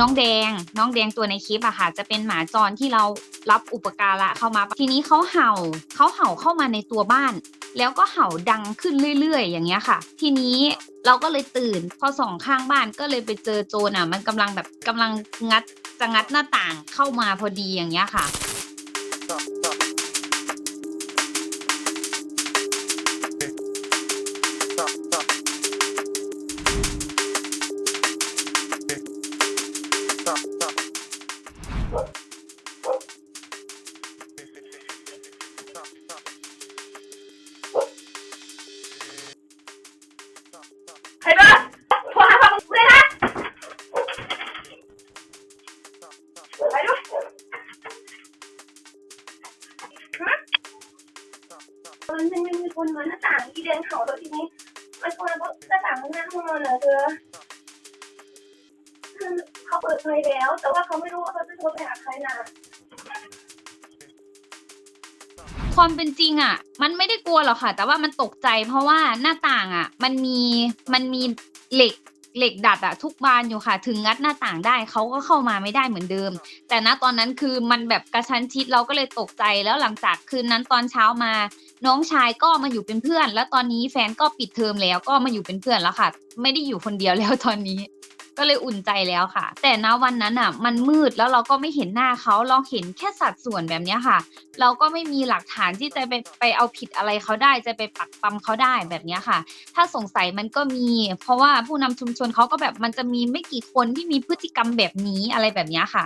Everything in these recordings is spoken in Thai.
น้องแดง น้องแดงตัวในคลิปอะค่ะ จะเป็นหมาจรที่เรารับอุปการะเข้ามา ทีนี้เขาเห่าเขาเห่าเข้ามาในตัวบ้าน แล้วก็เห่าดังขึ้นเรื่อย ๆ อย่างเงี้ยค่ะ ทีนี้เราก็เลยตื่น พอส่องข้างบ้านก็เลยไปเจอโจรอะ มันกำลังแบบกำลังงัดจะงัดหน้าต่างเข้ามาพอดีอย่างเงี้ยค่ะ ใครบ้างโทรหาพ่อมึงเลยนะไปดูฮะมันมันมีคนมาหน้าต่างที่เดินเขาตัวทีนี้มันคนละหน้าต่างหน้าห้องนอนเหรอเธอ คือเขาเปิดไฟแล้ว แต่ว่าเขาไม่รู้ว่าเขาจะโทรไปหาใครนะความเป็นจริงอะ มันไม่ได้กลัวหรอกค่ะ แต่ว่ามันตกใจเพราะว่าหน้าต่างอะ มันมีมันมีเหล็กเหล็กดัดอะทุกบานอยู่ค่ะ ถึงงัดหน้าต่างได้เขาก็เข้ามาไม่ได้เหมือนเดิม แต่ณตอนนั้นคือมันแบบกระชั้นชิดเราก็เลยตกใจแล้วหลังจากคืนนั้นตอนเช้ามา น้องชายก็มาอยู่เป็นเพื่อน แล้วตอนนี้แฟนก็ปิดเทอมแล้วก็มาอยู่เป็นเพื่อนแล้วค่ะ ไม่ได้อยู่คนเดียวแล้วตอนนี้ ก็เลยอุ่นใจแล้วค่ะ แต่ณวันนั้นอะ มันมืดแล้วเราก็ไม่เห็นหน้าเขาเราเห็นแค่สัดส่วนแบบนี้ค่ะ เราก็ไม่มีหลักฐานที่จะไปไปเอาผิดอะไรเขาได้ จะไปปักปั๊มเขาได้แบบนี้ค่ะ ถ้าสงสัยมันก็มี เพราะว่าผู้นำชุมชนเขาก็แบบมันจะมีไม่กี่คนที่มีพฤติกรรมแบบนี้อะไรแบบนี้ค่ะ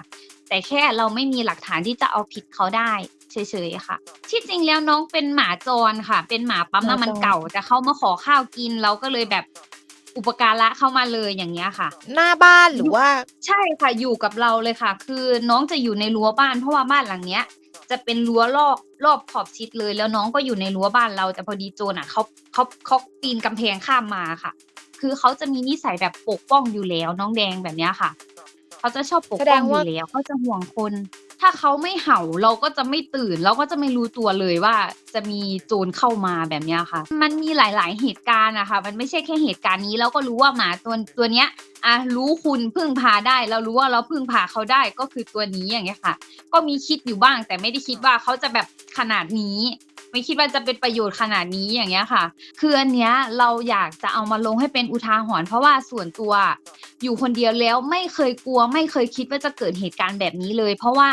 แต่แค่เราไม่มีหลักฐานที่จะเอาผิดเขาได้เฉยๆค่ะ ที่จริงแล้วน้องเป็นหมาจรค่ะ เป็นหมาปั๊มน้ำมันเก่าแต่เข้ามาขอข้าวกินเราก็เลยแบบ อุปการะเข้ามาเลยอย่างเงี้ยค่ะ หน้าบ้านหรือว่าใช่ค่ะอยู่กับเราเลยค่ะ คือน้องจะอยู่ในรั้วบ้านเพราะว่าบ้านหลังเนี้ย จะเป็นรั้วรอบรอบขอบชิดเลย แล้วน้องก็อยู่ในรั้วบ้านเราแต่พอดีโจรอะเขาเขาเขาปีนกำแพงข้ามมาค่ะ คือเขาจะมีนิสัยแบบปกป้องอยู่แล้ว น้องแดงแบบเนี้ยค่ะเขาจะชอบปกแสดป้องงอว่ายู่แล้วเขาจะห่วงคน ถ้าเขาไม่เห่าเราก็จะไม่ตื่น เราก็จะไม่รู้ตัวเลยว่าจะมีโจรเข้ามาแบบนี้ค่ะ มันมีหลาย ๆ เหตุการณ์นะคะมันไม่ใช่แค่เหตุการณ์นี้เราก็รู้ว่าหมาตัวตัวเนี้ยอะรู้คุณพึ่งพาได้ เรารู้ว่าเราพึ่งพาเขาได้ก็คือตัวนี้อย่างเงี้ยค่ะ ก็มีคิดอยู่บ้าง แต่ไม่ได้คิดว่าเขาจะแบบขนาดนี้ไม่คิดว่าจะเป็นประโยชน์ขนาดนี้อย่างเงี้ยค่ะ คืออันเนี้ยเราอยากจะเอามาลงให้เป็นอุทาหรณ์เพราะว่าส่วนตัว อยู่คนเดียวแล้วไม่เคยกลัว ไม่เคยคิดว่าจะเกิดเหตุการณ์แบบนี้เลย เพราะว่า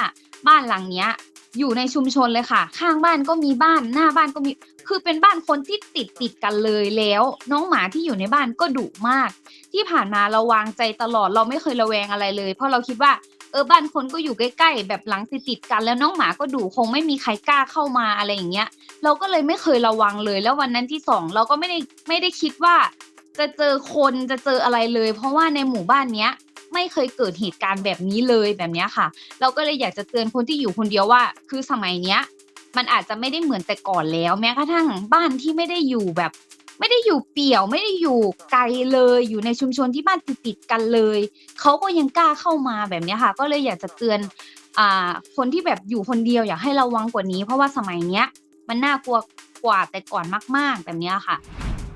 บ้านหลังเนี้ยอยู่ในชุมชนเลยค่ะ ข้างบ้านก็มีบ้านหน้าบ้านก็มี คือเป็นบ้านคนที่ติดติดกันเลยแล้ว น้องหมาที่อยู่ในบ้านก็ดุมาก ที่ผ่านมาเราวางใจตลอดเราไม่เคยระแวงอะไรเลย เพราะเราคิดว่าเออบ้านคนก็อยู่ใกล้ๆ แบบหลังติดติดกันแล้วน้องหมาก็ดุคงไม่มีใครกล้าเข้ามาอะไรอย่างเงี้ย เราก็เลยไม่เคยระวังเลย แล้ววันนั้นที่สองเราก็ไม่ได้ไม่ได้คิดว่า จะเจอคนจะเจออะไรเลย เพราะว่าในหมู่บ้านเนี้ยไม่เคยเกิดเหตุการณ์แบบนี้เลยแบบนี้ค่ะ เราก็เลยอยากจะเตือนคนที่อยู่คนเดียวว่า คือสมัยเนี้ย มันอาจจะไม่ได้เหมือนแต่ก่อนแล้ว แม้กระทั่งบ้านที่ไม่ได้อยู่แบบ ไม่ได้อยู่เปี่ยวไม่ได้อยู่ไกลเลย อยู่ในชุมชนที่บ้านติดๆกันเลยเขาก็ยังกล้าเข้ามาแบบนี้ค่ะ ก็เลยอยากจะเตือนอ่าคนที่แบบอยู่คนเดียวอยากให้ระวังกว่านี้ เพราะว่าสมัยเนี้ย มันน่ากลัวกว่าแต่ก่อนมาก ๆ แบบนี้ค่ะ